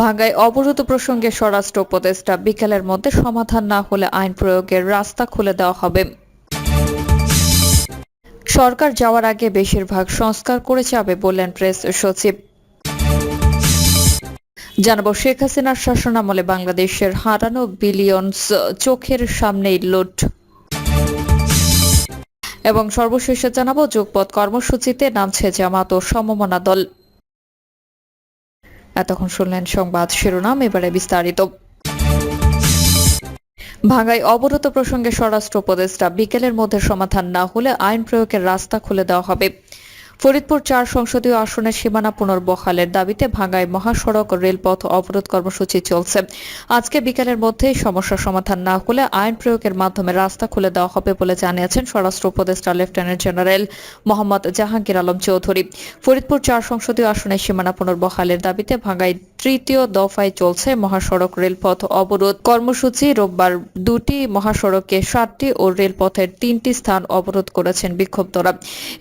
ভাঙ্গায় অবরোধ প্রসঙ্গে স্বরাষ্ট্র উপদেষ্টা বিকেলের মধ্যে সমাধান না হলে আইন প্রয়োগের রাস্তা খুলে দেওয়া হবে। সরকার যাওয়ার আগে বেশিরভাগ সংস্কার করে যাবে বললেন প্রেস সচিব। জানাব, শেখ হাসিনার শাসনামলে বাংলাদেশের হারানো বিলিয়নস চোখের সামনেই লুট। এবং সর্বশেষে জানাব যোগপথ কর্মসূচিতে নামছে জামাত ও সমমনা দল। এতক্ষণ শুনলেন সংবাদ শিরোনাম, এবারে বিস্তারিত। ভাঙায় অবরোধ প্রসঙ্গে স্বরাষ্ট্র উপদেষ্টা বিকেলের মধ্যে সমাধান না হলে আইন প্রয়োগের রাস্তা খুলে দেওয়া হবে। ফরিদপুর চার সংসদীয় আসনের সীমানা পুনর্বহালের দাবিতে ভাঙ্গায় মহাসড়ক রেলপথ অবরোধ কর্মসূচি চলছে। আজকে বিকেলের মধ্যে সমস্যার সমাধান না হলে আইন প্রয়োগের মাধ্যমে রাস্তা খুলে দেওয়া হবে বলে জানিয়েছেন স্বরাষ্ট্র উপদেষ্টা লেফটেন্যান্ট জেনারেল মোহাম্মদ জাহাঙ্গীর আলম চৌধুরী। ফরিদপুর চার সংসদীয় আসনের সীমানা পুনর্বহালের দাবিতে ভাঙ্গায় তৃতীয় দফায় চলছে মহাসড়ক রেলপথ অবরোধ কর্মসূচি। রোববার দুটি মহাসড়কে সাতটি ও রেলপথের তিনটি স্থান অবরোধ করেছেন বিক্ষুব্ধরা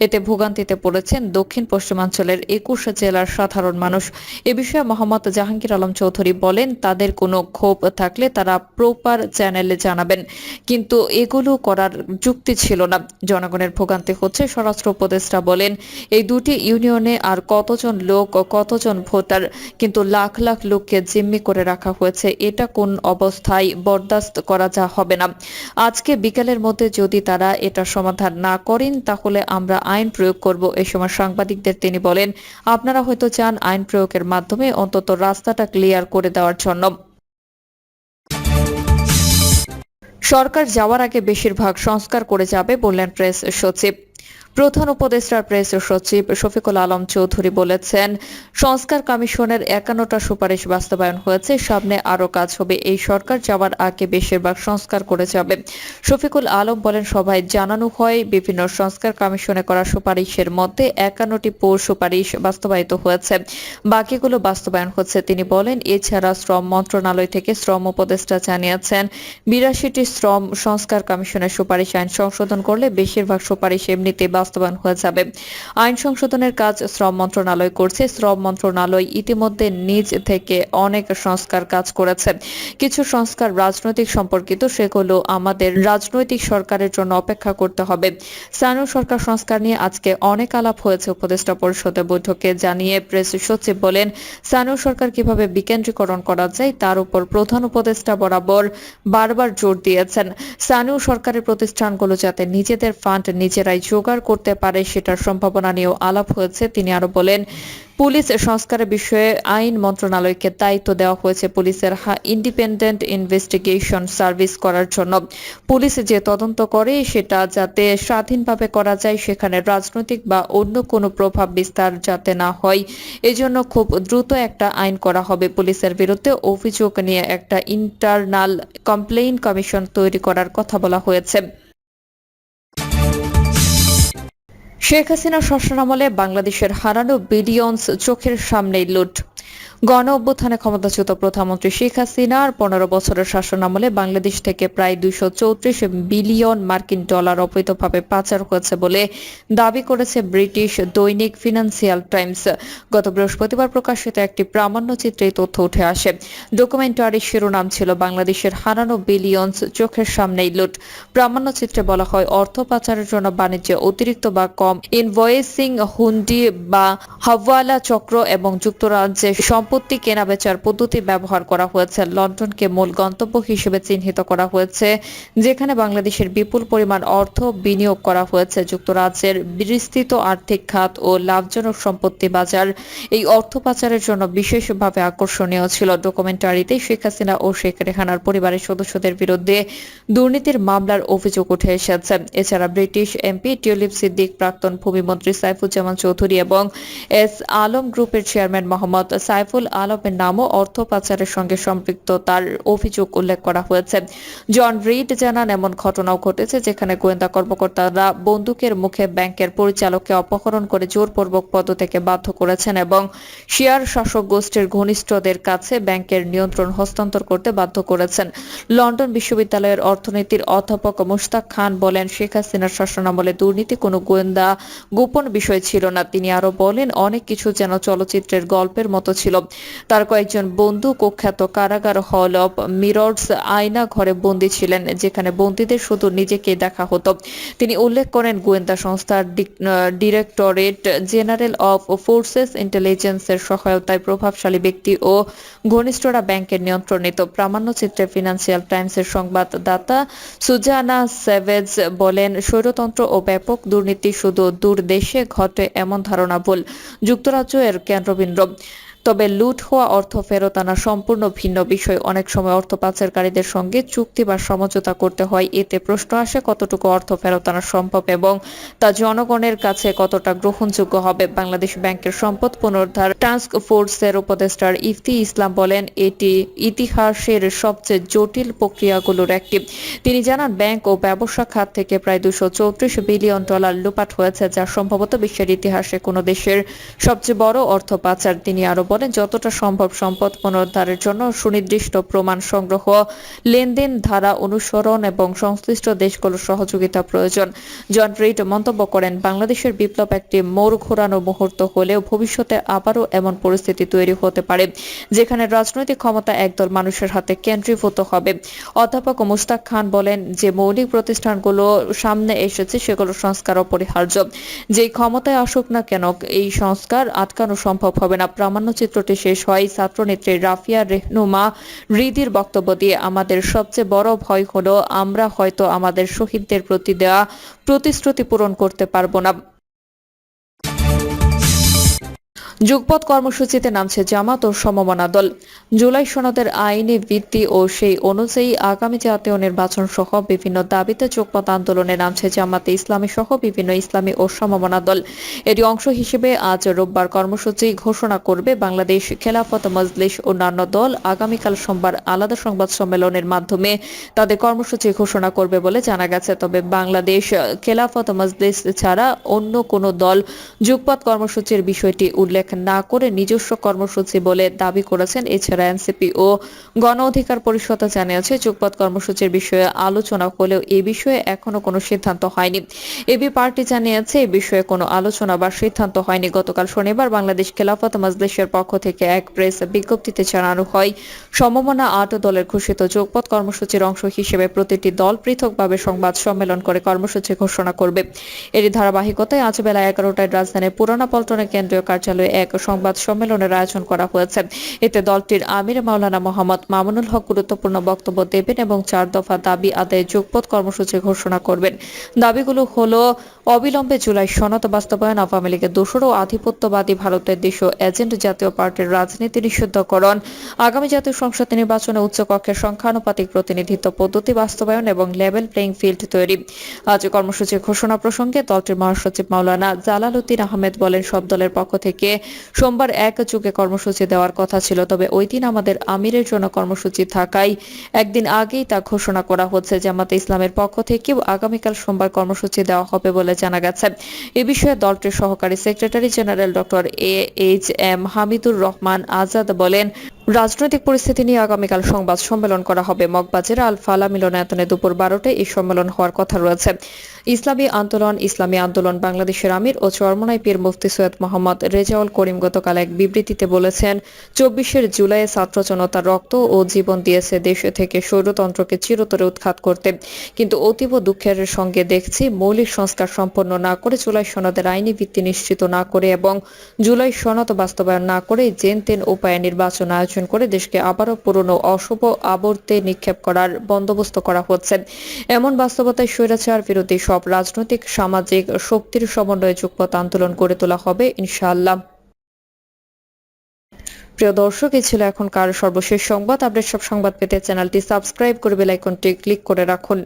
এতে ভোগান্তিতে পড়েছেন দক্ষিণ পশ্চিমাঞ্চলের একুশ জেলার সাধারণ মানুষ। এ বিষয়ে মোহাম্মদ জাহাঙ্গীর আলম চৌধুরী বলেন, তাদের কোনো ক্ষোভ থাকলে তারা প্রপার চ্যানেলে জানাবেন। কিন্তু এগুলো করার যুক্তি ছিল না। জনগণের ভোগান্তি হচ্ছে, স্বরাষ্ট্র উপদেষ্টা বলেন, এই দুটি ইউনিয়নে আর কতজন লোক কতজন ভোটার, কিন্তু লাখ লাখ লোককে জিম্মি করে রাখা হয়েছে। এটা কোন অবস্থায় বরদাস্ত করা যা হবে না। আজকে বিকেলের মধ্যে যদি তারা এটা সমাধান না করেন, তাহলে আমরা আইন প্রয়োগ করব এ সময়। সাংবাদিকদের তিনি বলেন, আপনারা হয়তো চান আইন প্রয়োগের মাধ্যমে অন্তত রাস্তাটা ক্লিয়ার করে দেওয়ার জন্য। সরকার যাওয়ার আগে বেশিরভাগ সংস্কার করে যাবে বললেন প্রেস সচিব। প্রধান উপদেষ্টার প্রেস সচিব শফিকুল আলম চৌধুরী বলেছেন, সংস্কার কমিশনের একান্নটা সুপারিশ বাস্তবায়ন হয়েছে, সামনে আরও কাজ হবে। এই সরকার যাওয়ার আগে বেশিরভাগ সংস্কার করে যাবে। শফিকুল আলম বলেন, সভায় জানানো হয়, বিভিন্ন সংস্কার কমিশনে করা সুপারিশের মধ্যে একান্নটি পৌর সুপারিশ বাস্তবায়িত হয়েছে। বাকিগুলো বাস্তবায়ন হচ্ছে, তিনি বলেন, এছাড়া শ্রম মন্ত্রণালয় থেকে শ্রম উপদেষ্টা জানিয়েছেন, বিরাশিটি শ্রম সংস্কার কমিশনের সুপারিশ আইন সংশোধন করলে বেশিরভাগ সুপারিশ এমনিতে বাস্তবায়ন হয়ে যাবে। আইন সংশোধনের কাজ শ্রম মন্ত্রণালয় করছে। শ্রম মন্ত্রণালয় ইতিমধ্যে নিজ থেকে অনেক সংস্কার কাজ করেছে। কিছু সংস্কার রাজনৈতিক সম্পর্কিত, সেগুলো আমাদের রাজনৈতিক সরকারের জন্য অপেক্ষা করতে হবে। স্থানীয় সরকার সংস্কার নিয়ে আজকে অনেক আলাপ হয়েছে উপদেষ্টা পরিষদের বৈঠকে। জানিয়ে প্রেস সচিব বলেন, স্থানীয় সরকার কীভাবে বিকেন্দ্রীকরণ করা যায়, তার উপর প্রধান উপদেষ্টা বরাবর বারবার জোর দিয়েছেন। স্থানীয় সরকারের প্রতিষ্ঠানগুলো যাতে নিজেদের ফান্ড নিজেরাই জোগাড় করতে পারে সেটার সম্ভাবনা নিয়েও আলাপ হয়েছে। তিনি আরও বলেন, পুলিশ সংস্কারের বিষয়ে আইন মন্ত্রণালয়কে দায়িত্ব দেওয়া হয়েছে পুলিশের ইন্ডিপেন্ডেন্ট ইনভেস্টিগেশন সার্ভিস করার জন্য। পুলিশ যে তদন্ত করে সেটা যাতে স্বাধীনভাবে করা যায়, সেখানে রাজনৈতিক বা অন্য কোনো প্রভাব বিস্তার যাতে না হয়, এজন্য খুব দ্রুত একটা আইন করা হবে পুলিশের বিরুদ্ধে। অভিযোগ নিয়ে একটা ইন্টারনাল কমপ্লেইন কমিশন তৈরি করার কথা বলা হয়েছে। শেখ হাসিনা শাসনামলে বাংলাদেশের হারানো বিলিয়নস চোখের সামনেই লুট। গণ অভ্যুত্থানে ক্ষমতাচ্যুত প্রধানমন্ত্রী শেখ হাসিনার পনেরো বছরের শাসনামলে বাংলাদেশ থেকে প্রায় দুইশো চৌত্রিশ বিলিয়ন মার্কিন ডলার অবৈধভাবে পাচার হয়েছে বলে দাবি করেছে ব্রিটিশ দৈনিক ফিনান্সিয়াল টাইমস। গত বৃহস্পতিবার প্রকাশিত একটি প্রামাণ্যচিত্রে তথ্য উঠে আসে। ডকুমেন্টারির শিরোনাম ছিল বাংলাদেশের হারানো বিলিয়নস চোখের সামনেই লুট। প্রামাণ্যচিত্রে বলা হয়, অর্থ পাচারের জন্য বাণিজ্যে অতিরিক্ত বা কম ইনভয়েসিং হুন্ডি বা হাওয়ালা চক্র এবং যুক্তরাজ্যে সম্পত্তি কেনাবেচার পদ্ধতি ব্যবহার করা হয়েছে। লন্ডনকে মূল গন্তব্য হিসেবে চিহ্নিত করা হয়েছে, যেখানে বাংলাদেশের বিপুল পরিমাণ অর্থ বিনিয়োগ করা হয়েছে। যুক্তরাজ্যের বিস্তৃত আর্থিক খাত ও লাভজনক সম্পত্তি বাজার এই অর্থ পাচারের জন্য বিশেষভাবে আকর্ষণীয় ছিল। ডকুমেন্টারিতে শেখ হাসিনা ও শেখ রেহানার পরিবারের সদস্যদের বিরুদ্ধে দুর্নীতির মামলার অভিযোগ উঠে এসেছে। এছাড়া ব্রিটিশ এমপি টিউলিপ সিদ্দিক, প্রাক্তন ভূমিমন্ত্রী সাইফুজ্জামান চৌধুরী এবং এস আলম গ্রুপের চেয়ারম্যান মোহাম্মদ সাইফুল আলমের নামও অর্থ পাচারের সঙ্গে সম্পৃক্ত, তার অভিযোগ উল্লেখ করা হয়েছে। জন রিড জানান, এমন ঘটনাও ঘটেছে যেখানে গোয়েন্দা কর্মকর্তারা বন্দুকের মুখে ব্যাংকের পরিচালককে অপহরণ করে জোরপূর্বক পদ থেকে বাধ্য করেছেন এবং শেয়ার শাসক গোষ্ঠীর ঘনিষ্ঠদের কাছে ব্যাংকের নিয়ন্ত্রণ হস্তান্তর করতে বাধ্য করেছেন। লন্ডন বিশ্ববিদ্যালয়ের অর্থনীতির অধ্যাপক মুশতাক খান বলেন, শেখ হাসিনার শাসনামলে দুর্নীতি কোনো গোয়েন্দা গোপন বিষয় ছিল না। তিনি আরও বলেন, অনেক কিছু যেন চলচ্চিত্রের গল্পের মতো ছিল। তার কয়েকজন বন্ধু কুখ্যাত কারাগার হল অফ মিরর্স আয়না ঘরে বন্দী ছিলেন, যেখানে বন্দীদের শুধু নিজেকে দেখা হতো। তিনি উল্লেখ করেন, গোয়েন্দা সংস্থার ডিরেক্টরেট জেনারেল অফ ফোর্সেস ইন্টেলিজেন্সের সহায়তায় প্রভাবশালী ব্যক্তি ও ঘনিষ্ঠরা ব্যাংকের নিয়ন্ত্রণ। নিত প্রামাণ্যচিত্রে ফিনান্সিয়াল টাইমসের সংবাদদাতা সুজানা সেভেজ বলেন, স্বৈরতন্ত্র ও ব্যাপক দুর্নীতি শুধু দূর দেশে ঘটে এমন ধারণা ভুল। যুক্তরাজ্য এর কেন্দ্রবিন্দু। তবে লুট হওয়া অর্থ ফেরত আনা সম্পূর্ণ ভিন্ন বিষয়। অনেক সময় অর্থ পাচারকারীদের সঙ্গে চুক্তি বা সমঝোতা করতে হয়। এতে প্রশ্ন আসে কতটুকু অর্থ ফেরত আনা সম্ভব এবং তা জনগণের কাছে কতটা গ্রহণযোগ্য হবে। বাংলাদেশ ব্যাংকের সম্পদ পুনরুদ্ধার টাস্ক ফোর্সের উপদেষ্টার ইফতি ইসলাম বলেন, এটি ইতিহাসের সবচেয়ে জটিল প্রক্রিয়াগুলোর একটি। তিনি জানান, ব্যাংক ও ব্যবসা খাত থেকে প্রায় দুশো চৌত্রিশ বিলিয়ন ডলার লুপাট হয়েছে, যা সম্ভবত বিশ্বের ইতিহাসে কোনো দেশের সবচেয়ে বড় অর্থ পাচার। তিনি আরও বলেন, যতটা সম্ভব সম্পদ পুনরুদ্ধারের জন্য সুনির্দিষ্ট প্রমাণ সংগ্রহ, লেনদেন ধারা অনুসরণ এবং সংশ্লিষ্ট দেশগুলোর সহযোগিতা প্রয়োজন। জন রিড মন্তব্য করেন, বাংলাদেশের বিপ্লব একটি মোড় ঘোরানো মুহূর্ত হলেও ভবিষ্যতে আবারও এমন পরিস্থিতি তৈরি হতে পারে, যেখানে রাজনৈতিক ক্ষমতা একদল মানুষের হাতে কেন্দ্রীভূত হবে। অধ্যাপক মুস্তাক খান বলেন, যে মৌলিক প্রতিষ্ঠানগুলো সামনে এসেছে সেগুলো সংস্কার অপরিহার্য। যেই ক্ষমতায় আসুক না কেন, এই সংস্কার আটকানো সম্ভব হবে না। প্রামাণ্য চিত্রটি শেষ হয়। ছাত্রনেত্রী রাফিয়া রেহনুমা রিদির বক্তব্য দিয়ে আমাদের সবচেয়ে বড় ভয় হলো, আমরা হয়তো আমাদের শহীদদের প্রতি দেওয়া প্রতিশ্রুতি পূরণ করতে পারব না। যুগপৎ কর্মসূচিতে নামছে জামাত ও সমমনা দল। জুলাই সনদের আইনি ভিত্তি ও সেই অনুযায়ী আগামী জাতীয় নির্বাচন সহ বিভিন্ন দাবিতে যুগপৎ আন্দোলনে নামছে জামাতে ইসলামী সহ বিভিন্ন ইসলামী ও সমমনা দল। এর অংশ হিসেবে আজ রোববার কর্মসূচি ঘোষণা করবে বাংলাদেশ খেলাফত মজলিস অন্যান্য দল। আগামীকাল সোমবার আলাদা সংবাদ সম্মেলনের মাধ্যমে তাদের কর্মসূচি ঘোষণা করবে বলে জানা গেছে। তবে বাংলাদেশ খেলাফত মজলিস ছাড়া অন্য কোনো দল যুগপথ কর্মসূচির বিষয়টি উল্লেখ না করে নিজস্ব কর্মসূচি বলে দাবি করেছেন এছাড়া এনসিপি ও গণ অধিকার পরিষদ জানিয়েছে, যুগপৎ কর্মসূচির বিষয়ে আলোচনা হলেও এ বিষয়ে এখনও কোনো সিদ্ধান্ত হয়নি। এবি পার্টি জানিয়েছে, এ বিষয়ে কোনো আলোচনা বা সিদ্ধান্ত হয়নি। গতকাল শনিবার বাংলাদেশ খেলাফত মজলিসের পক্ষ থেকে এক প্রেস বিজ্ঞপ্তিতে জানানো হয়, সমমনা আট দলের ঘোষিত যোগপথ কর্মসূচির অংশ হিসেবে প্রতিটি দল পৃথকভাবে সংবাদ সম্মেলন করে কর্মসূচি ঘোষণা করবে। এরই ধারাবাহিকতায় আজ বেলা এগারোটায় রাজধানীর পুরানা পল্টনের কেন্দ্রীয় কার্যালয়ে এক সংবাদ সম্মেলনের আয়োজন করা হয়েছে। এতে দলটির আমির মাওলানা মোহাম্মদ মামুনুল হক গুরুত্বপূর্ণ বক্তব্য দেবেন এবং চার দফা দাবি আদায়ে যোগপথ কর্মসূচি ঘোষণা করবেন। দাবিগুলো হলো, অবিলম্বে জুলাই সনদ বাস্তবায়ন, আওয়ামী লীগের দোসর ও আধিপত্যবাদী ভারতের দেশীয় এজেন্ট জাতীয় পার্টির রাজনীতি নিষিদ্ধকরণ, আগামী জাতীয় সংসদ নির্বাচনে উচ্চকক্ষের সংখ্যানুপাতিক প্রতিনিধিত্ব পদ্ধতি বাস্তবায়ন এবং লেভেল প্লেইং ফিল্ড তৈরি। আজ কর্মসূচি ঘোষণা প্রসঙ্গে দলটির মহাসচিব মাওলানা জালালউদ্দিন আহমেদ বলেন, সব দলের পক্ষ থেকে সোমবার এক যুগে কর্মসূচি দেওয়ার কথা ছিল, তবে ওই দিন আমাদের আমিরের জন্য কর্মসূচি থাকায় একদিন আগেই তা ঘোষণা করা হচ্ছে। জামাতে ইসলামের পক্ষ থেকেও আগামীকাল সোমবার কর্মসূচি দেওয়া হবে বলে জানা গেছে। এ বিষয়ে দলটির সহকারী secretary general doctor A H M Hamidur Rahman Azad বলেন রাজনৈতিক পরিস্থিতি নিয়ে আগামীকাল সংবাদ সম্মেলন করা হবে। মগবাজার আল ফালা মিলনায়তনে দুপুর বারোটায় এই সম্মেলন হওয়ার কথা রয়েছে। ইসলামী আন্দোলন ইসলামী আন্দোলন বাংলাদেশের আমির ও চরমনাই পীর মুফতি সৈয়দ মোহাম্মদ রেজাউল করিম গতকাল এক বিবৃতিতে বলেছেন, চব্বিশের জুলাইয়ে ছাত্র জনতার রক্ত ও জীবন দিয়েছে দেশ থেকে স্বৈরতন্ত্রকে চিরতরে উৎখাত করতে। কিন্তু অতীব দুঃখের সঙ্গে দেখছি, মৌলিক সংস্কার সম্পন্ন না করে জুলাই সনদের আইনি ভিত্তি নিশ্চিত না করে এবং জুলাই সনদ বাস্তবায়ন না করে জেন তেন উপায়ে নির্বাচন আয়োজন করে দেশকে আবারও পুরনো অশুভ আবর্তে নিক্ষেপ করার বন্দোবস্ত করা হচ্ছে। এমন বাস্তবতায় স্বৈরাচার বিরোধী সব রাজনৈতিক, সামাজিক শক্তির সমন্বয়ে যুগপথ আন্দোলন গড়ে তোলা হবে, ইনশাআল্লাহ। প্রিয় দর্শক, এই ছিল এখনকার সর্বশেষ সংবাদ। আপডেট সব সংবাদ পেতে চ্যানেলটি সাবস্ক্রাইব করে বেল আইকনটি ক্লিক করে রাখুন।